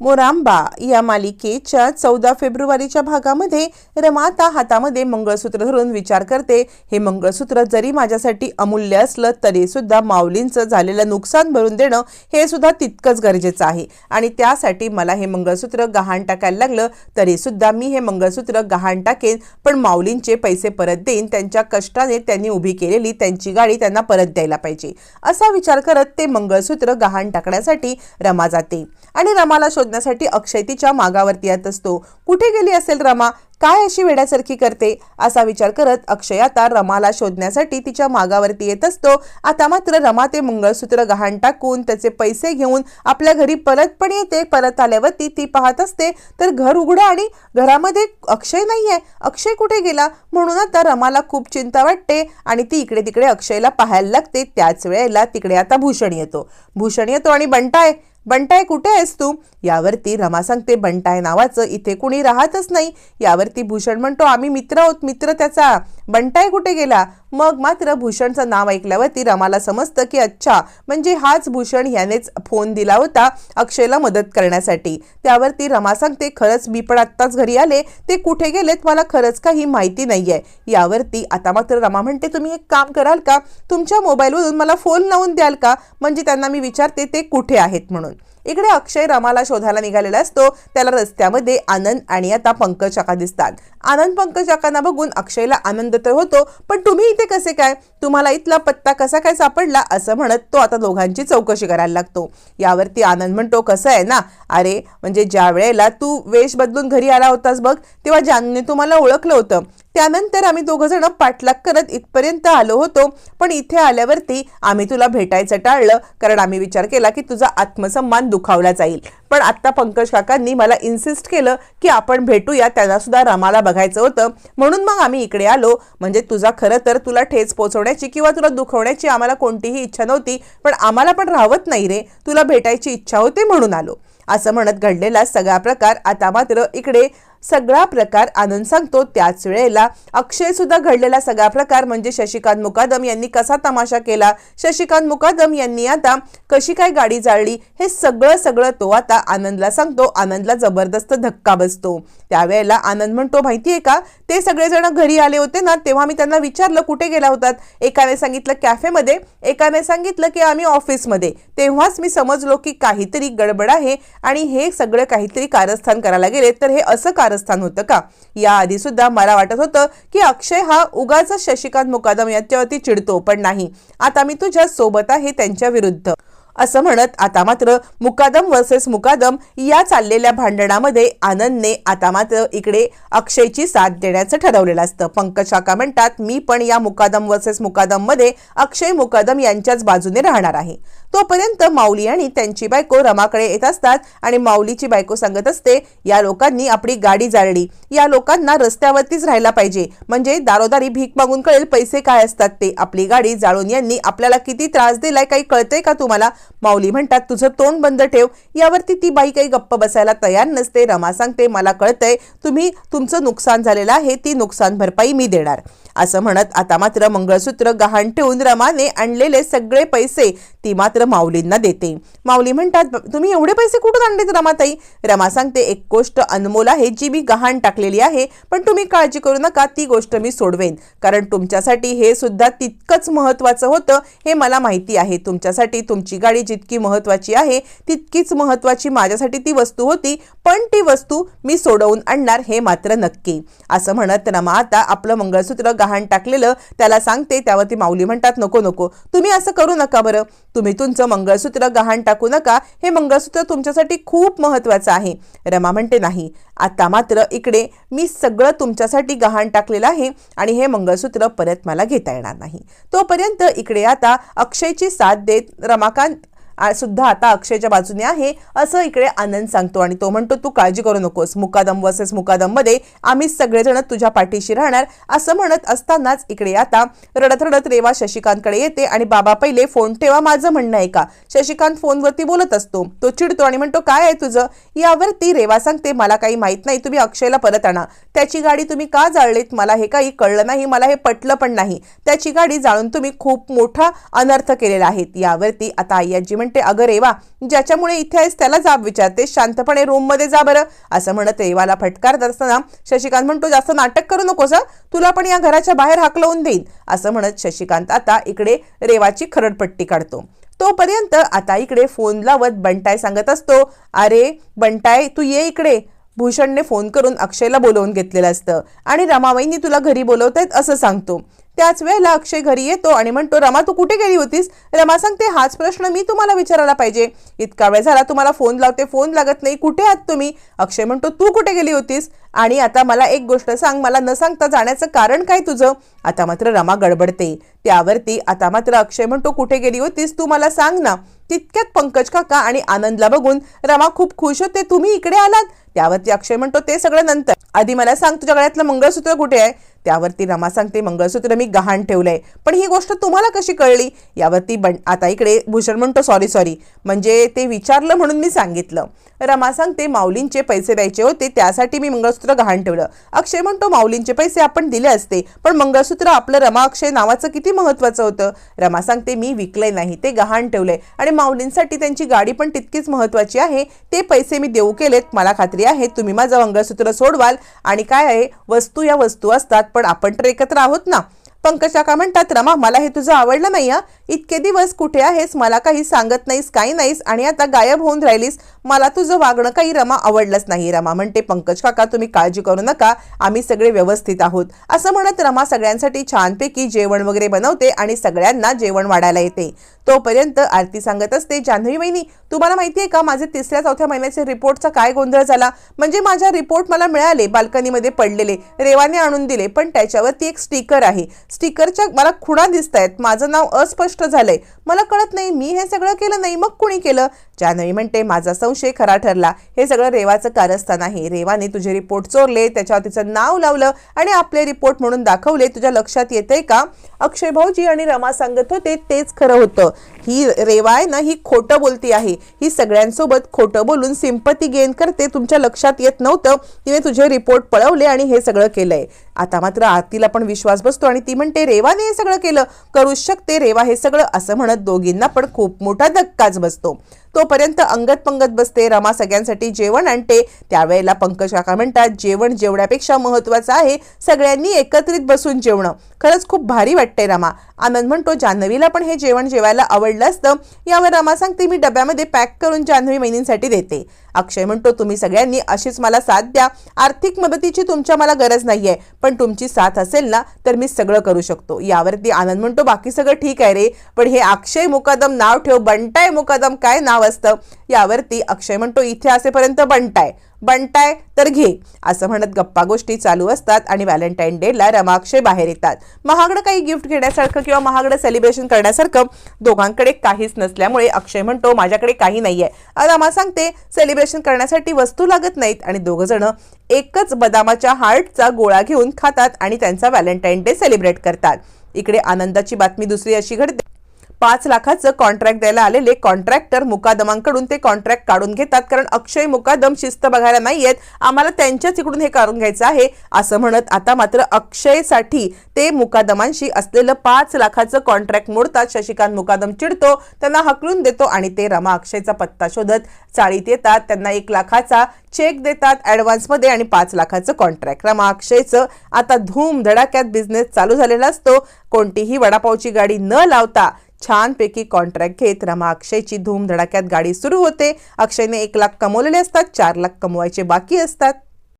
मोरांबा या मालिकेच्या चौदा फेब्रुवारीच्या भागामध्ये रमाता हातामध्ये मंगळसूत्र धरून विचार करते. हे मंगळसूत्र जरी माझ्यासाठी अमूल्य असलं तरी सुद्धा माऊलींचं झालेलं नुकसान भरून देणं हे सुद्धा तितकंच गरजेचं आहे. आणि त्यासाठी मला हे मंगळसूत्र गहाण टाकायला लागलं तरी सुद्धा मी हे मंगळसूत्र गहाण टाकेन पण माऊलींचे पैसे परत देईन त्यांच्या कष्टाने त्यांनी उभी केलेली त्यांची गाडी त्यांना परत द्यायला पाहिजे. असा विचार करत ते मंगळसूत्र गहाण टाकण्यासाठी रमा जाते. आणि रमाला शोधण्यासाठी अक्षय तिच्या मागावरती येत असतो. कुठे गेली असेल रमा? काय अशी वेड्यासारखी करते? असा विचार करत अक्षय आता रमाला शोधण्यासाठी तिच्या मागावरती येत असतो. आता मात्र रमा ते मंगळसूत्र गहाण टाकून त्याचे पैसे घेऊन आपल्या घरी परत पण येते. परत आल्यावरती ती पाहत असते. तर घर उघडं आणि घरामध्ये अक्षय नाहीये. अक्षय कुठे गेला? म्हणून आता रमाला खूप चिंता वाटते आणि ती इकडे तिकडे अक्षयला पाहायला लागते. त्याच वेळेला तिकडे आता भूषण येतो. भूषण येतो आणि बंटाय बंटाय कुठे आहेस तू? यावरती रमा सांगते बंटाय नावाचं इथे कुणी राहतच नाही. यावरती भूषण म्हणतो आम्ही मित्र आहोत मित्र त्याचा. बंटाय कुठे गेला? मग मात्र भूषणचं नाव ऐकल्यावरती रमाला समजतं की अच्छा म्हणजे हाच भूषण ह्यानेच फोन दिला होता अक्षयला मदत करण्यासाठी. त्यावरती रमा सांगते खरंच मी पण आत्ताच घरी आले ते कुठे गेलेत मला खरंच काही माहिती नाही आहे यावरती आता मात्र रमा म्हणते तुम्ही एक काम कराल का? तुमच्या मोबाईलवरून मला फोन लावून द्याल का? म्हणजे त्यांना मी विचारते ते कुठे आहेत म्हणून. इकडे अक्षय रमाला शोधायला निघालेला असतो. त्याला रस्त्यामध्ये आनंद आणि आता पंकज काका दिसतात. आनंद पंकज काकांना बघून अक्षयला आनंद तर होतो पण तुम्ही इथे कसे काय? तुम्हाला इथला पत्ता कसा काय सापडला? असं म्हणत तो आता दोघांची चौकशी करायला लागतो. यावरती आनंद म्हणतो कसं आहे ना? अरे म्हणजे ज्या वेळेला तू वेश बदलून घरी आला होतास बघ तेव्हा ज्यांनी तुम्हाला ओळखलं होतं. त्यानंतर आम्ही दोघं जण पाठलाग करत इथपर्यंत आलो होतो. पण इथे आल्यावरती आम्ही तुला भेटायचं टाळलं. कारण आम्ही विचार केला की तुझा आत्मसन्मान दुखावला जाईल. पण आत्ता पंकज काकांनी मला इन्सिस्ट केलं की आपण भेटूया. त्यांना सुद्धा रमाला बघायचं होतं. म्हणून मग आम्ही इकडे आलो. म्हणजे तुझा खरं तर तुला ठेच पोचवण्याची किंवा तुला दुखवण्याची आम्हाला कोणतीही इच्छा नव्हती. पण आम्हाला पण राहत नाही रे. तुला भेटायची इच्छा होती म्हणून आलो. असं म्हणत घडलेला सगळा प्रकार आता मात्र इकडे सगळा प्रकार आनंद सांगतो त्याच वेळेला. अक्षय सुद्धा घडलेला सगळा प्रकार म्हणजे शशिकांत मुकादम यांनी कसा तमाशा केला? शशिकांत मुकादम यांनी आता कशी काय गाडी जाळली? हे सगळं सगळं तो आता आनंदला सांगतो. आनंदला जबरदस्त धक्का बसतो. त्यावेळेला आनंद म्हणतो माहितीये का? ते सगळेजण घरी आले होते ना तेव्हा मी त्यांना विचारलं कुठे गेला होतात. एकाने सांगितलं कॅफेमध्ये एकाने सांगितलं की आम्ही ऑफिसमध्ये. तेव्हाच मी समजलो की काहीतरी गडबड आहे आणि हे सगळं काहीतरी कारस्थान करायला गेले. तर हे असं कारस्थान होतं का? याआधी सुद्धा मला वाटत होतं की अक्षय हा उगाच शशिकांत मुकादम याच्यावरती चिडतो पण नाही. आता मी तुझ्या सोबत आहे त्यांच्या विरुद्ध. असं म्हणत आता मात्र मुकादम वर्सेस मुकादम या चाललेल्या भांडणामध्ये आनंदने आता मात्र इकडे अक्षयची साथ देण्याचं ठरवलेलं असतं. पंकज काका म्हणतात मी पण या मुकादम वर्सेस मुकादममध्ये अक्षय मुकादम यांच्याच बाजूने राहणार आहे. तोपर्यंत माऊली आणि त्यांची बायको रमाकडे येत असतात आणि माऊलीची बायको सांगत असते या लोकांनी आपली गाडी जाळली. या लोकांना रस्त्यावरतीच राहायला पाहिजे. म्हणजे दारोदारी भीक मागून कळेल पैसे काय असतात ते. आपली गाडी जाळून यांनी आपल्याला किती त्रास दिलाय काही कळतंय का तुम्हाला? माऊली म्हणतात तुझं तोंड बंद ठेव. यावरती ती बाई काही गप्प बसायला तयार नसते. रमा सांगते मला कळतंय तुम्ही तुमचं नुकसान झालेलं आहे. ती नुकसान भरपाई मी देणार. असं म्हणत आता मात्र मंगळसूत्र गहाण ठेवून रमाने आणलेले सगळे पैसे ती मात्र माऊलींना देते. माऊली म्हणतात तुम्ही एवढे पैसे कुठून आणलेत रमाताई रमा सांगते एक गोष्ट अनमोल आहे जी मी गहाण टाकलेली आहे पण तुम्ही काळजी करू नका ती गोष्ट मी सोडवेन. कारण तुमच्यासाठी हे सुद्धा तितकंच महत्वाचं होतं हे मला माहिती आहे. तुमच्यासाठी तुमची गाडी जितकी महत्वाची आहे तितकीच महत्वाची माझ्यासाठी ती वस्तू होती पण ती वस्तू मी सोडवून आणणार हे मात्र नक्की. असं म्हणत रमा आता आपलं मंगळसूत्र गहाण टाकलेलं त्याला सांगते त्यावरती माऊली म्हणतात नको नको. तुम्ही असं करू नका बरं. तुम्ही तुमचं मंगळसूत्र गहाण टाकू नका. हे मंगळसूत्र तुमच्यासाठी खूप महत्वाचं आहे. रमा म्हणते नाही. आता मात्र इकडे मी सगळं तुमच्यासाठी गहाण टाकलेलं आहे आणि हे मंगळसूत्र परत मला घेता येणार नाही. तोपर्यंत इकडे आता अक्षयची साथ देत रमाकांत सुद्धा आता अक्षयच्या बाजूने आहे. असं इकडे आनंद सांगतो आणि तो म्हणतो तू काळजी करू नकोस. मुकादम वर्सेस मुकादममध्ये आम्ही सगळेजण तुझ्या पाठीशी राहणार. असं म्हणत असतानाच इकडे आता रडत रडत रेवा शशिकांतकडे येते आणि बाबा पहिले फोन ठेवा माझं म्हणणं आहे का? शशिकांत फोनवरती बोलत असतो. तो चिडतो आणि म्हणतो काय आहे तुझं? यावरती रेवा सांगते मला काही माहीत नाही. तुम्ही अक्षयला परत आणा. त्याची गाडी तुम्ही का जाळलीत? मला हे काही कळलं नाही. मला हे पटलं पण नाही. त्याची गाडी जाळून तुम्ही खूप मोठा अनर्थ केलेला आहे. यावरती आता आयाजी म्हणते अगं रेवा ज्याच्यामुळे इथे आहेस त्याला जाब विचारते शांतपणे रूममध्ये जा बरं. असं म्हणत रेवाला फटकारत असताना शशिकांत म्हणतो जास्त नाटक करू नकोस तुला पण या घराच्या बाहेर हाकलवून देईन. असं म्हणत शशिकांत आता इकडे रेवाची खरडपट्टी काढतो. तोपर्यंत आता इकडे फोन लावत बंटाय सांगत असतो अरे बंटाय तू ये इकडे. भूषणने फोन करून अक्षयला बोलवून घेतलेलं असतं. आणि रमाबाईंनी तुला घरी बोलवतायत असं सांगतो. त्याच वेळेला अक्षय घरी येतो आणि म्हणतो रमा तू कुठे गेली होतीस? रमा सांगते हाच प्रश्न मी तुम्हाला विचारायला पाहिजे. इतका वेळ झाला तुम्हाला फोन लावते फोन लागत नाही. कुठे आहात तुम्ही? अक्षय म्हणतो तू कुठे गेली होतीस? आणि आता मला एक गोष्ट सांग मला न सांगता जाण्याचं कारण काय तुझं? आता मात्र रमा गडबडते. त्यावरती आता मात्र अक्षय म्हणतो कुठे गेली होतीस? तू मला सांग ना. तितक्यात पंकज काका आणि आनंदला बघून रमा खूप खुश होते. तुम्ही इकडे आलात? त्यावरती अक्षय म्हणतो ते सगळं नंतर. आधी मला सांग तुझ्या गळ्यातलं मंगळसूत्र कुठे आहे? त्यावरती रमा सांगते मंगळसूत्र मी गहाण ठेवलंय. पण ही गोष्ट तुम्हाला कशी कळली? यावरती बन आता इकडे भूषण म्हणतो सॉरी सॉरी म्हणजे ते विचारलं म्हणून मी सांगितलं. रमा सांगते माऊलींचे पैसे द्यायचे होते त्यासाठी मी मंगळसूत्र गहाण ठेवलं. अक्षय म्हणतो माऊलींचे पैसे आपण दिले असते पण मंगळसूत्र आपलं रमा अक्षय नावाचं किती महत्त्वाचं होतं? रमा सांगते मी विकलंय नाही ते गहाण ठेवलंय आणि माऊलींसाठी त्यांची गाडी पण तितकीच महत्त्वाची आहे. ते पैसे मी देऊ केलेत मला खात्री आहे तुम्ही माझं मंगळसूत्र सोडवाल आणि काय आहे वस्तू या वस्तू असतात पण आपण तर एकत्र आहोत ना. पंकज काका म्हणतात रमा मला हे तुझं आवडलं नाही इतके दिवस कुठे आहेस? मला काही सांगत नाहीस काही नाहीस. आणि आता गायब होऊन राहिलीस. मला तुझं वागणं काही रमा आवडलंच नाही रमा. म्हणते पंकज काका तुम्ही काळजी करू नका. आम्ही सगळे व्यवस्थित आहोत. असं म्हणत रमा सगळ्यांसाठी छानपैकी जेवण वगैरे बनवते आणि सगळ्यांना जेवण वाढायला येते. तोपर्यंत आरती सांगत असते जान्हवी वहिनी तुम्हाला माहिती आहे का माझे तिसऱ्या चौथ्या महिन्याचे रिपोर्टचा काय गोंधळ झाला? म्हणजे माझ्या रिपोर्ट मला मिळाले बाल्कनीमध्ये पडलेले रेवाने आणून दिले पण त्याच्यावरती एक स्टिकर आहे. स्टिकरच्या मला खुणा दिसत आहेत माझं नाव अस्पष्ट झालंय. मला कळत नाही मी हे सगळं केलं नाही मग कुणी केलं? जान्हवी म्हणते माझा संशय खरा ठरला. हे सगळं रेवाचं कारस्थान आहे. रेवाने तुझे रिपोर्ट चोरले त्याच्यावर तिचं नाव लावलं आणि आपले रिपोर्ट म्हणून दाखवले. तुझ्या लक्षात येतंय का? अक्षय भाऊजी आणि रमा सांगत होते तेच खरं होतं. ही रेवा आहे ना ही खोटं बोलती आहे. ही सगळ्यांसोबत खोटं बोलून सिंपती गेन करते. तुमच्या लक्षात येत नव्हतं. तिने तुझे रिपोर्ट पळवले आणि हे सगळं केलंय. आता मात्र आरतीला पण विश्वास बसतो आणि ती म्हणते रेवाने हे सगळं केलं करूच शकते. रेवा हे सगळं असं म्हणत दोघींना पण खूप मोठा धक्काच बसतो. तोपर्यंत अंगत पंगत बसते रमा सगळ्यांसाठी जेवण आणते. त्यावेळेला पंकज काका म्हणतात जेवण जेवण्यापेक्षा महत्वाचं आहे सगळ्यांनी एकत्रित बसून जेवणं. खरंच खूप भारी वाटते रमा. आनंद म्हणतो जान्हवीला पण हे जेवण जेवायला आवडलं असतं. यावर रमा सांगते मी डब्यामध्ये पॅक करून जान्हवी महिनींसाठी देते. अक्षय म्हणतो तुम्ही सगळ्यांनी अशीच मला साथ द्या. आर्थिक मदतीची तुमच्या मला गरज नाहीये. पण तुमची साथ असेल ना तर मी सगळं करू शकतो. यावरती आनंद म्हणतो बाकी सगळं ठीक आहे रे. पण हे अक्षय मुकादम नाव ठेव. बंटाय मुकादम काय नाव असतं. यावरती अक्षय म्हणतो इथे असेपर्यंत बंटाय बंटाय तर घे असं म्हणत गप्पा गोष्टी चालू असतात आणि व्हॅलेंटाईन डेला रमाक्षय बाहेर येतात. महागडं काही गिफ्ट घेण्यासारखं किंवा महागडं सेलिब्रेशन करण्यासारखं दोघांकडे काहीच नसल्यामुळे अक्षय म्हणतो माझ्याकडे काही नाहीये. रमा सांगते सेलिब्रेशन करण्यासाठी वस्तू लागत नाहीत. आणि दोघंजणं एकच बदामाच्या हार्टचा गोळा घेऊन खातात आणि त्यांचा व्हॅलेंटाईन डे सेलिब्रेट करतात. इकडे आनंदाची बातमी दुसरी अशी घडते. पाच लाखाचं कॉन्ट्रॅक्ट द्यायला आलेले कॉन्ट्रॅक्टर मुकादमांकडून ते कॉन्ट्रॅक्ट काढून घेतात. कारण अक्षय मुकादम शिस्त बघायला नाही आहेत आम्हाला त्यांच्याच इकडून हे काढून घ्यायचं आहे असं म्हणत आता मात्र अक्षयसाठी ते मुकादमांशी असलेलं पाच लाखाचं कॉन्ट्रॅक्ट मोडतात. शशिकांत मुकादम चिडतो त्यांना हकलून देतो आणि ते रमा अक्षयचा पत्ता शोधत चाळीत येतात. त्यांना एक लाखाचा चेक देतात ॲडव्हान्समध्ये आणि पाच लाखाचं कॉन्ट्रॅक्ट रमा अक्षयचं आता धूम धडाक्यात बिझनेस चालू झालेला असतो. कोणतीही वडापावची गाडी न लावता छानपैकी कॉन्ट्रॅक्ट घेत रमा अक्षयची धूम धडाक्यात गाडी सुरू होते. अक्षयने एक लाख कमवलेले असतात चार लाख कमवायचे बाकी असतात.